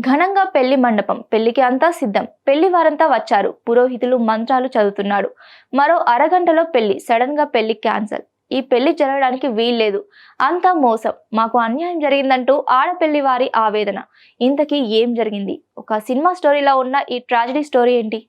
ఘనంగా పెళ్ళి మండపం పెళ్ళికి అంతా సిద్ధం. పెళ్ళి వారంతా వచ్చారు. పురోహితులు మంత్రాలు చదువుతున్నాడు మరో అరగంటలో పెళ్ళి సడన్గా పెళ్ళి క్యాన్సల్. ఈ పెళ్ళి జరగడానికి వీల్లేదు. అంతా మోసం. మాకు అన్యాయం జరిగిందంటూ ఆడపెళ్ళి వారి ఆవేదన. ఇంతకీ ఏం జరిగింది? ఒక సినిమా స్టోరీలా ఉన్న ఈ ట్రాజడీ స్టోరీ ఏంటి?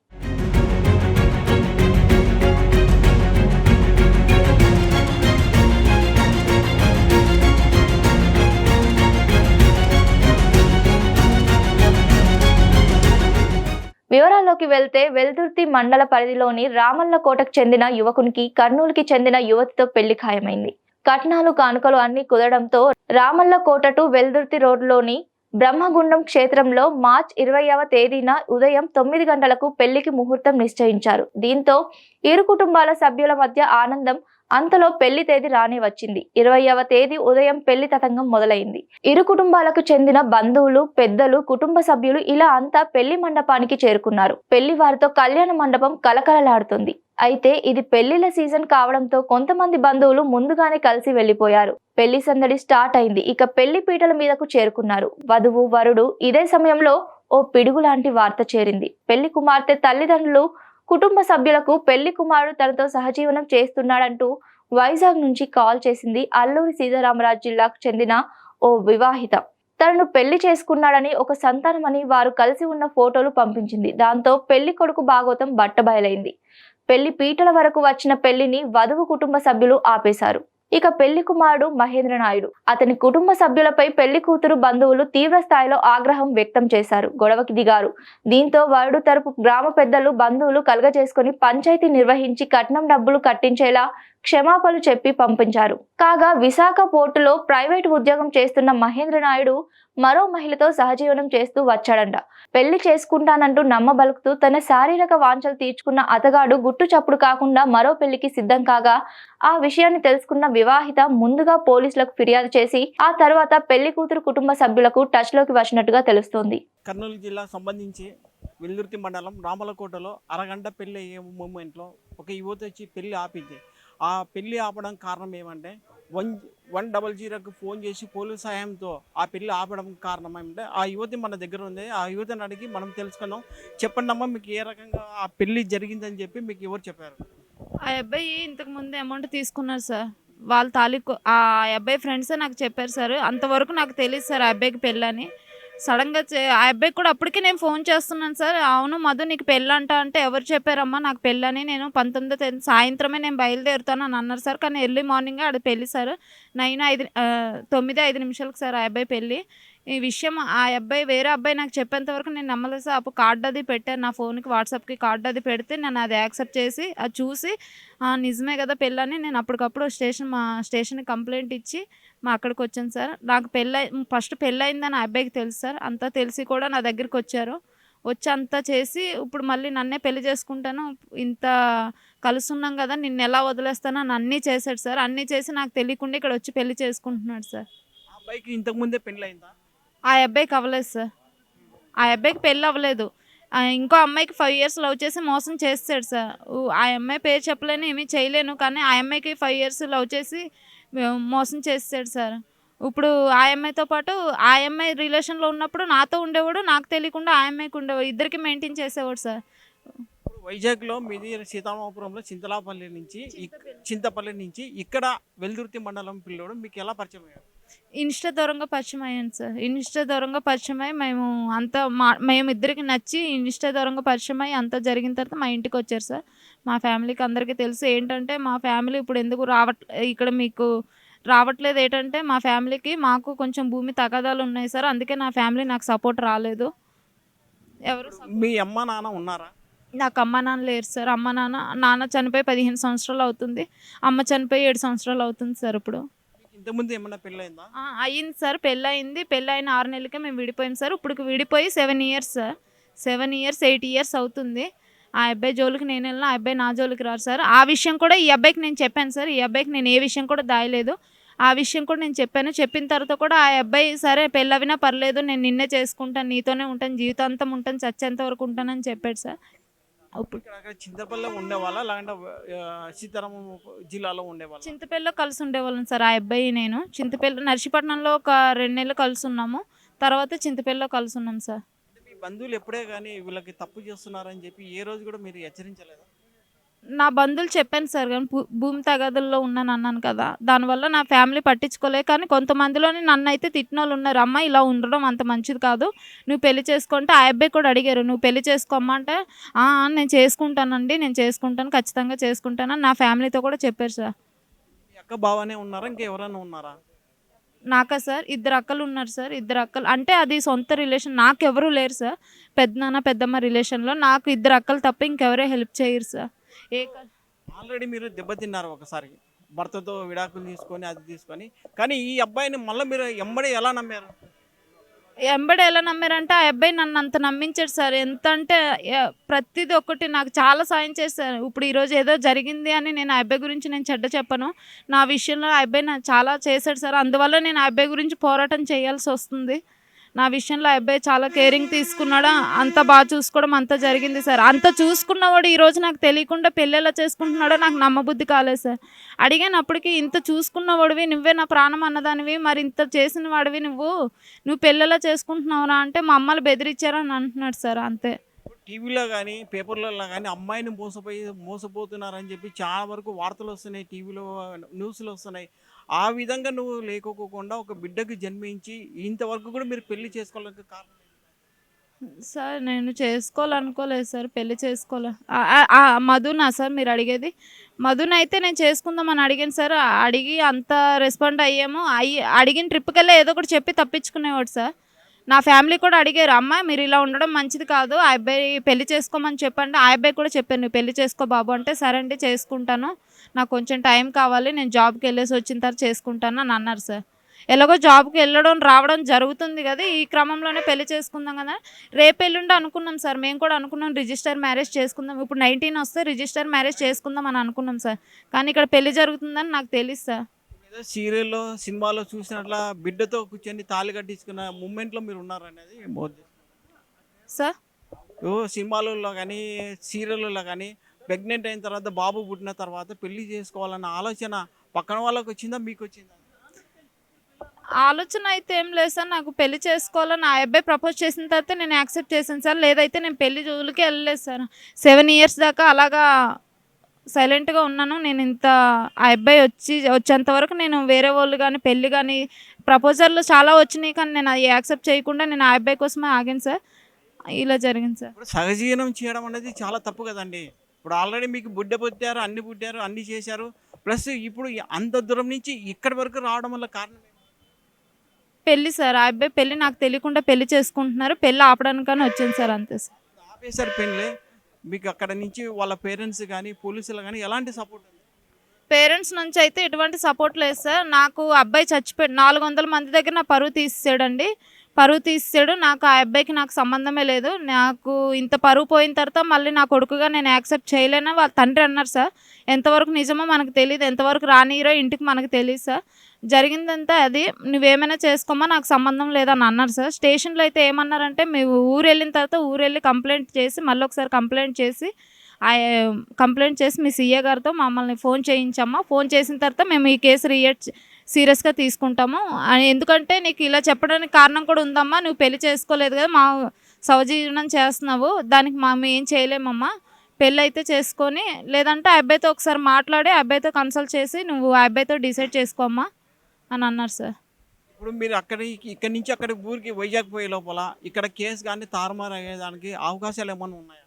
వివరాల్లోకి వెళ్తే వెల్దుర్తి మండల పరిధిలోని రామల్ల కోటకు చెందిన యువకునికి కర్నూలుకి చెందిన యువతితో పెళ్ళి ఖాయమైంది. కట్నాలు కానుకలు అన్ని కుదరడంతో రామల్లకోట టు వెల్దుర్తి రోడ్లోని బ్రహ్మగుండం క్షేత్రంలో మార్చ్ ఇరవైవ తేదీన ఉదయం తొమ్మిది గంటలకు పెళ్ళికి ముహూర్తం నిశ్చయించారు. దీంతో ఇరు కుటుంబాల సభ్యుల మధ్య ఆనందం అంతలో పెళ్ళి తేదీ రాని వచ్చింది. ఇరవైవ తేదీ ఉదయం పెళ్ళి తతంగం మొదలైంది. ఇరు కుటుంబాలకు చెందిన బంధువులు పెద్దలు కుటుంబ సభ్యులు ఇలా అంతా పెళ్ళి మండపానికి చేరుకున్నారు. పెళ్ళి వారితో కళ్యాణ మండపం కలకలలాడుతుంది. అయితే ఇది పెళ్ళిళ్ళ సీజన్ కావడంతో కొంతమంది బంధువులు ముందుగానే కలిసి వెళ్ళిపోయారు పెళ్ళి సందడి స్టార్ట్ అయింది. ఇక పెళ్ళి పీటల మీదకు చేరుకున్నారు. వధువు వరుడు ఇదే సమయంలో ఓ పిడుగు లాంటి వార్త చేరింది. పెళ్ళి కుమార్తె తల్లిదండ్రులు కుటుంబ సభ్యులకు పెళ్ళి కుమారుడు తనతో సహజీవనం చేస్తున్నాడంటూ వైజాగ్ నుంచి కాల్ చేసింది అల్లూరి సీతారామరాజు జిల్లాకు చెందిన ఓ వివాహిత. తనను పెళ్ళి చేసుకున్నాడని ఒక సంతానమని వారు కలిసి ఉన్న ఫోటోలు పంపించింది. దాంతో పెళ్ళి కొడుకు భాగోతం బట్టబయలైంది పెళ్ళి పీటల వరకు వచ్చిన పెళ్ళిని వధువు కుటుంబ సభ్యులు ఆపేశారు. ఇక పెళ్ళి కుమారుడు మహేంద్ర నాయుడు. అతని కుటుంబ సభ్యులపై పెళ్ళి కూతురు బంధువులు తీవ్ర స్థాయిలో ఆగ్రహం వ్యక్తం చేశారు. గొడవకి దిగారు. దీంతో వరుడు తరపు గ్రామ పెద్దలు బంధువులు కలగజేసుకుని పంచాయతీ నిర్వహించి కట్నం డబ్బులు కట్టించేలా క్షమాపణలు చెప్పి పంపించారు. కాగా విశాఖ పోర్టులో ప్రైవేట్ ఉద్యోగం చేస్తున్న మహేంద్ర నాయుడు మరో మహిళతో సహజీవనం చేస్తూ వచ్చాడంట. పెళ్ళి చేసుకుంటానంటూ నమ్మబలుకుతూ తన శారీరక వాంఛలు తీర్చుకున్న అతగాడు గుట్టు చప్పుడు కాకుండా మరో పెళ్ళికి సిద్ధం కాగా ఆ విషయాన్ని తెలుసుకున్న వివాహిత ముందుగా పోలీసులకు ఫిర్యాదు చేసి ఆ తర్వాత పెళ్ళి కూతురు కుటుంబ సభ్యులకు టచ్లోకి వచ్చినట్టుగా తెలుస్తోంది. కర్నూలు జిల్లా సంబంధించి వెల్లుర్తి మండలం రామలకోటలో అరగంట పెళ్ళి అయ్యే మూమెంట్లో ఒక యువత వచ్చి పెళ్ళి ఆపింది. ఆ పెళ్ళి ఆపడం కారణం ఏమంటే వన్ వన్ డబల్ జీరోకి ఫోన్ చేసి పోలీస్ సహాయంతో ఆ పెళ్ళి ఆపడం కారణం ఏమంటే ఆ యువతి మన దగ్గర ఉంది. ఆ యువతిని అడిగి మనం తెలుసుకున్నాం. చెప్పండి అమ్మా మీకు ఏ రకంగా ఆ పెళ్ళి జరిగిందని చెప్పి మీకు ఎవరు చెప్పారు? ఆ అబ్బాయి ఇంతకు ముందు అమౌంట్ తీసుకున్నారు సార్. వాళ్ళ తాలూకు ఆ అబ్బాయి ఫ్రెండ్సే నాకు చెప్పారు సార్. అంతవరకు నాకు తెలియదు సార్ ఆ అబ్బాయికి పెళ్ళని. సడన్గా చే- ఆ అబ్బాయికి కూడా అప్పటికే నేను ఫోన్ చేస్తున్నాను సార్. అవును మధు నీకు పెళ్ళంట అంటే ఎవరు చెప్పారమ్మా నాకు పెళ్ళని నేను పంతొమ్మిదో తేదీ సాయంత్రమే నేను బయలుదేరుతాను అని అన్నారు సార్. కానీ ఎర్లీ మార్నింగ్ ఆడ పెళ్ళి సార్. నైన్ ఐదు తొమ్మిది ఐదు నిమిషాలకు సార్ ఆ అబ్బాయి పెళ్ళి. ఈ విషయం ఆ అబ్బాయి వేరే అబ్బాయి నాకు చెప్పేంత వరకు నేను నమ్మలేదు సార్. అప్పుడు కార్డు అది పెట్టాను. నా ఫోన్కి వాట్సాప్కి కార్డు అది పెడితే నేను అది యాక్సెప్ట్ చేసి అది చూసి "ఆ, నిజమే కదా పెళ్ళని నేను అప్పటికప్పుడు స్టేషన్ మా స్టేషన్కి కంప్లైంట్ ఇచ్చి మా అక్కడికి వచ్చాను సార్. నాకు పెళ్ళి ఫస్ట్ పెళ్ళి అయిందని ఆ అబ్బాయికి తెలుసు సార్. అంతా తెలిసి కూడా నా దగ్గరికి వచ్చారు వచ్చి అంతా చేసి ఇప్పుడు మళ్ళీ నన్నే పెళ్ళి చేసుకుంటాను. ఇంత కలుసున్నాం కదా నిన్ను ఎలా వదిలేస్తానో అని అన్నీ చేశాడు సార్. అన్నీ చేసి నాకు తెలియకుండా ఇక్కడ వచ్చి పెళ్ళి చేసుకుంటున్నాడు సార్. ఆ అబ్బాయికి ఇంతకు ముందే పెళ్ళి అయిందా ఆ అబ్బాయికి అవ్వలేదు సార్. ఆ అబ్బాయికి పెళ్ళి అవ్వలేదు. ఇంకో అమ్మాయికి ఫైవ్ ఇయర్స్ లవ్ చేసి మోసం చేస్తాడు సార్. ఆ అమ్మాయి పేరు చెప్పలేను ఏమీ చేయలేను కానీ ఆ అమ్మాయికి ఫైవ్ ఇయర్స్ లవ్ చేసి మోసం చేస్తాడు సార్. ఇప్పుడు ఆ అమ్మాయితో పాటు ఆ అమ్మాయి రిలేషన్లో ఉన్నప్పుడు నాతో ఉండేవాడు నాకు తెలియకుండా ఆ అమ్మాయికి ఉండేవాడు ఇద్దరికి మెయింటైన్ చేసేవాడు సార్. వైజాగ్లో మీది సీతారామపురంలో చింతలాపల్లి నుంచి చింతపల్లి నుంచి ఇక్కడ వెల్దుర్తి మండలం పిల్లోడు మీకు ఎలా పరిచయం అయ్యారు? ఇన్స్టా దూరంగా పరిచయం అయ్యాను సార్. ఇన్స్టా దూరంగా పరిచయం అయ్యి మేము అంతా మా మేము ఇద్దరికి నచ్చి ఇన్స్టా దూరంగా పరిచయం అయ్యి అంతా జరిగిన తర్వాత మా ఇంటికి వచ్చారు సార్. మా ఫ్యామిలీకి అందరికీ తెలుసు ఏంటంటే మా ఫ్యామిలీ ఇప్పుడు ఎందుకు రావట్ ఇక్కడ మీకు రావట్లేదు ఏంటంటే మా ఫ్యామిలీకి మాకు కొంచెం భూమి తగాదాలు ఉన్నాయి సార్. అందుకే నా ఫ్యామిలీ నాకు సపోర్ట్ రాలేదు. ఎవరు మీ అమ్మ నాన్న ఉన్నారా? నాకు అమ్మ నాన్న లేరు సార్. అమ్మ నాన్న నాన్న చనిపోయి పదిహేను సంవత్సరాలు అవుతుంది. అమ్మ చనిపోయి ఏడు సంవత్సరాలు అవుతుంది సార్ ఇప్పుడు. ఇంతకుముందు ఏమన్నా పెళ్ళైందా ఆ, సార్ పెళ్ళి అయింది పెళ్ళి అయిన ఆరు నెలలకే మేము విడిపోయాం సార్. ఇప్పుడు విడిపోయి seven years sir seven years eight years అవుతుంది. ఆ అబ్బాయి జోలికి నేను వెళ్ళిన ఆ అబ్బాయి నా జోలికి రారు సార్. ఆ విషయం కూడా ఈ అబ్బాయికి నేను చెప్పాను సార్. ఈ అబ్బాయికి నేను ఏ విషయం కూడా దాయలేదు. ఆ విషయం కూడా నేను చెప్పాను. చెప్పిన తర్వాత కూడా ఆ అబ్బాయి సరే పెళ్ళవినా పర్లేదు నేను నిన్నే చేసుకుంటాను నీతోనే ఉంటాను జీవితాంతం ఉంటాను చచ్చేంత వరకు ఉంటానని చెప్పాడు సార్. ఇక్కడ చింతపల్లిలో ఉండేవాళ్ళ? లేదంటే ఆ, సీతారామ జిల్లాలో ఉండేవాళ్ళ? చింతపల్లిలో కలిసి ఉండేవాళ్ళం సార్ ఆ అబ్బాయి నేను. చింతపల్లి నర్సీపట్నంలో ఒక రెండు నెలలు కలిసి ఉన్నాము. తర్వాత చింతపల్లిలో కలిసి ఉన్నాం సార్. మీ బంధువులు ఎప్పుడే కానీ వీళ్ళకి తప్పు చేస్తున్నారని చెప్పి ఏ రోజు కూడా మీరు హెచ్చరించలేదా? నా బంధువులు చెప్పాను సార్ కానీ భూమి తగాదుల్లో ఉన్నాను అన్నాను కదా. దానివల్ల నా ఫ్యామిలీ పట్టించుకోలే కానీ కొంతమందిలోని నన్ను అయితే తిట్టిన వాళ్ళు ఉన్నారు. అమ్మ ఇలా ఉండడం అంత మంచిది కాదు. నువ్వు పెళ్ళి చేసుకుంటే ఆ అబ్బాయి కూడా అడిగారు నువ్వు పెళ్ళి చేసుకోమ్మా అంటే "ఆ, ఆ, నేను చేసుకుంటానండి నేను చేసుకుంటాను ఖచ్చితంగా చేసుకుంటానని నా ఫ్యామిలీతో కూడా చెప్పారు సార్. అక్క బావనే ఉన్నారా? ఇంకెవరైనా ఉన్నారా? నాకా సార్? ఇద్దరు అక్కలు ఉన్నారు సార్. ఇద్దరు అక్కలు అంటే అది సొంత రిలేషన్. నాకు ఎవరు లేరు సార్. పెద్దనాన్న పెద్దమ్మ రిలేషన్లో. నాకు ఇద్దరు అక్కలు తప్ప ఇంకెవరే హెల్ప్ చేయరు సార్. ఏ ఆల్రెడీ మీరు దెబ్బతిన్నారు ఒకసారి. భర్తతో విడాకులు తీసుకొని అది తీసుకొని. కానీ ఈ అబ్బాయిని మళ్ళీ మీరు ఎంబడి ఎలా నమ్మారు? ఎంబడి ఎలా నమ్మారంటే ఆ అబ్బాయి నన్ను అంత నమ్మించాడు సార్. ఎంత అంటే ప్రతిదీ ఒక్కటి నాకు చాలా సాయం చేశారు. ఇప్పుడు ఈరోజు ఏదో జరిగింది అని నేను ఆ అబ్బాయి గురించి నేను చెడ్డ చెప్పను. నా విషయంలో ఆ అబ్బాయి నాకు చాలా చేశాడు సార్. అందువల్ల నేను ఆ అబ్బాయి గురించి పోరాటం చేయాల్సి వస్తుంది. నా విషయంలో అబ్బాయి చాలా కేరింగ్ తీసుకున్నాడు? అంత బాగా చూసుకోవడం అంత జరిగింది సార్. అంత చూసుకున్నవాడు ఈరోజు నాకు తెలియకుండా పెళ్ళేలా చేసుకుంటున్నాడో నాకు నమ్మబుద్ధి కాలేదు సార్. అడిగాను అప్పటికి ఇంత చూసుకున్నవాడివి నువ్వే నా ప్రాణం అన్నదానివి మరి ఇంత చేసిన వాడివి నువ్వు? నువ్వు పెళ్ళెలా చేసుకుంటున్నావురా అంటే మా అమ్మలు బెదిరించారని అంటున్నాడు సార్ అంతే. టీవీలో కానీ పేపర్లలో కానీ అమ్మాయిని మోసపోయి మోసపోతున్నారని చెప్పి చాలా వరకు వార్తలు వస్తున్నాయి టీవీలో న్యూస్లు వస్తున్నాయి. ఆ విధంగా నువ్వు లేకోకుండా ఒక బిడ్డకు జన్మించి ఇంతవరకు కూడా మీరు పెళ్ళి చేసుకోవడానికి కారణం సార్ నేను చేసుకోవాలనుకోలేదు సార్ పెళ్ళి చేసుకోలే. మధునా సార్ మీరు అడిగేది? మధున అయితే నేను చేసుకుందామని అడిగాను సార్. అడిగి అంత రెస్పాండ్ అయ్యాము అయ్యి అడిగిన ట్రిప్కి వెళ్ళి ఏదో ఒకటి చెప్పి తప్పించుకునేవాడు సార్. నా ఫ్యామిలీ కూడా అడిగారు అమ్మ మీరు ఇలా ఉండడం మంచిది కాదు ఆ అబ్బాయి పెళ్ళి చేసుకోమని చెప్పండి. ఆ అబ్బాయి కూడా చెప్పాను నువ్వు పెళ్ళి చేసుకో బాబు అంటే సరే అండి చేసుకుంటాను. నాకు కొంచెం టైం కావాలి నేను జాబ్కి వెళ్ళేసి వచ్చిన తర్వాత చేసుకుంటాను అని అన్నారు సార్. ఎలాగో జాబ్కి వెళ్ళడం రావడం జరుగుతుంది కదా ఈ క్రమంలోనే పెళ్ళి చేసుకుందాం కదా. రేపు ఎల్లుండి అనుకున్నాం సార్ మేము కూడా అనుకున్నాం రిజిస్టర్ మ్యారేజ్ చేసుకుందాం. ఇప్పుడు నైన్టీన్ వస్తే రిజిస్టర్ మ్యారేజ్ చేసుకుందాం అని అనుకున్నాం సార్. కానీ ఇక్కడ పెళ్ళి జరుగుతుందని నాకు తెలుసు సార్. సీరియల్లో సినిమాలో చూసినట్ల బిడ్డతో కూర్చొని తాళి కట్టించుకున్న మూమెంట్లో మీరు ఉన్నారనేది సార్? ఓ సినిమాలలో కానీ సీరియల్లో కానీ ప్రెగ్నెంట్ అయిన తర్వాత బాబు పుట్టిన తర్వాత పెళ్ళి చేసుకోవాలన్న ఆలోచన పక్కన వాళ్ళకి వచ్చిందా మీకు వచ్చిందా? ఆలోచన అయితే ఏం లేదు సార్. నాకు పెళ్ళి చేసుకోవాలని ఆ అబ్బాయి ప్రపోజ్ చేసిన తర్వాత నేను యాక్సెప్ట్ చేశాను సార్. లేదైతే నేను పెళ్ళి జోలికి వెళ్ళలేదు సార్. సెవెన్ ఇయర్స్ దాకా అలాగా సైలెంట్గా ఉన్నాను. నేను ఇంత ఆ అబ్బాయి వచ్చి వచ్చేంత వరకు నేను వేరే వాళ్ళు కానీ పెళ్ళి కానీ ప్రపోజర్లు చాలా వచ్చినాయి కానీ నేను అది యాక్సెప్ట్ చేయకుండా నేను ఆ అబ్బాయి కోసమే ఆగాను సార్. ఇలా జరిగింది సార్. ఇప్పుడు సహజీవనం చేయడం అనేది చాలా తప్పు కదండి. ఇప్పుడు ఆల్రెడీ మీకు బుడ్డ పుట్టారు అన్ని పుట్టారు అన్ని చేశారు. ప్లస్ ఇప్పుడు అంత దూరం నుంచి ఇక్కడి వరకు రావడం వల్ల కారణం? పెళ్ళి సార్. ఆ అబ్బాయి పెళ్ళి నాకు తెలియకుండా పెళ్ళి చేసుకుంటున్నారు. పెళ్ళి ఆపడానికని వచ్చాను సార్ అంతే సార్. ఆపేశారు పెళ్ళి. మీకు అక్కడ నుంచి వాళ్ళ పేరెంట్స్ కానీ పోలీసులు కానీ ఎలాంటి సపోర్ట్ పేరెంట్స్ నుంచి అయితే ఎటువంటి సపోర్ట్ లేదు సార్. నాకు అబ్బాయి చచ్చిపోయి నాలుగు వందల మంది దగ్గర నా పరువు తీసేసాడండి. పరువు తీస్తాడు నాకు ఆ అబ్బాయికి నాకు సంబంధమే లేదు. నాకు ఇంత పరువు పోయిన తర్వాత మళ్ళీ నా కొడుకుగా నేను యాక్సెప్ట్ చేయలేను? వాళ్ళ తండ్రి అన్నారు సార్. ఎంతవరకు నిజమో మనకు తెలియదు ఎంతవరకు రానిరో ఇంటికి మనకు తెలియదు సార్. జరిగిందంతా అది. నువ్వేమైనా చేసుకోమా? నాకు సంబంధం లేదని అన్నారు సార్. స్టేషన్లో అయితే ఏమన్నారంటే మేము ఊరు వెళ్ళిన తర్వాత ఊరు వెళ్ళి కంప్లైంట్ చేసి మళ్ళీ ఒకసారి కంప్లైంట్ చేసి ఆ కంప్లైంట్ చేసి మీ సీఏ గారితో మమ్మల్ని ఫోన్ చేయించమ్మా. ఫోన్ చేసిన తర్వాత మేము ఈ కేసు రియేట్ సీరియస్గా తీసుకుంటాము. అని ఎందుకంటే నీకు ఇలా చెప్పడానికి కారణం కూడా ఉందమ్మా. నువ్వు పెళ్ళి చేసుకోలేదు కదా మా సవజీవనం చేస్తున్నావు. దానికి మేము ఏం చేయలేమమ్మా. పెళ్ళి అయితే చేసుకొని లేదంటే ఆ అబ్బాయితో ఒకసారి మాట్లాడి ఆ అబ్బాయితో కన్సల్ట్ చేసి నువ్వు ఆ అబ్బాయితో డిసైడ్ చేసుకోమ్మా అని అన్నారు సార్. ఇప్పుడు మీరు అక్కడ ఇక్కడి నుంచి అక్కడ ఊరికి వైజాగ్ పోయే లోపల ఇక్కడ కేసు కానీ తారుమారు అయ్యేదానికి అవకాశాలు ఏమైనా ఉన్నాయా?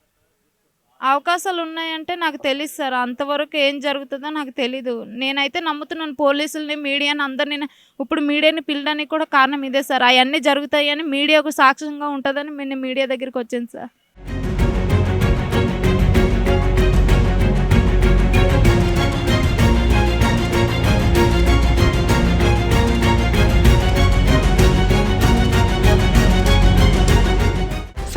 అవకాశాలు ఉన్నాయంటే నాకు తెలియదు సార్. అంతవరకు ఏం జరుగుతుందో నాకు తెలీదు. నేనైతే నమ్ముతున్నాను పోలీసుల్ని మీడియాని అందరినీ ఇప్పుడు మీడియాని పిలడానికి కూడా కారణం ఇదే సార్. అవన్నీ జరుగుతాయని మీడియాకు సాక్ష్యంగా ఉంటుందని నేను మీడియా దగ్గరికి వచ్చాను సార్.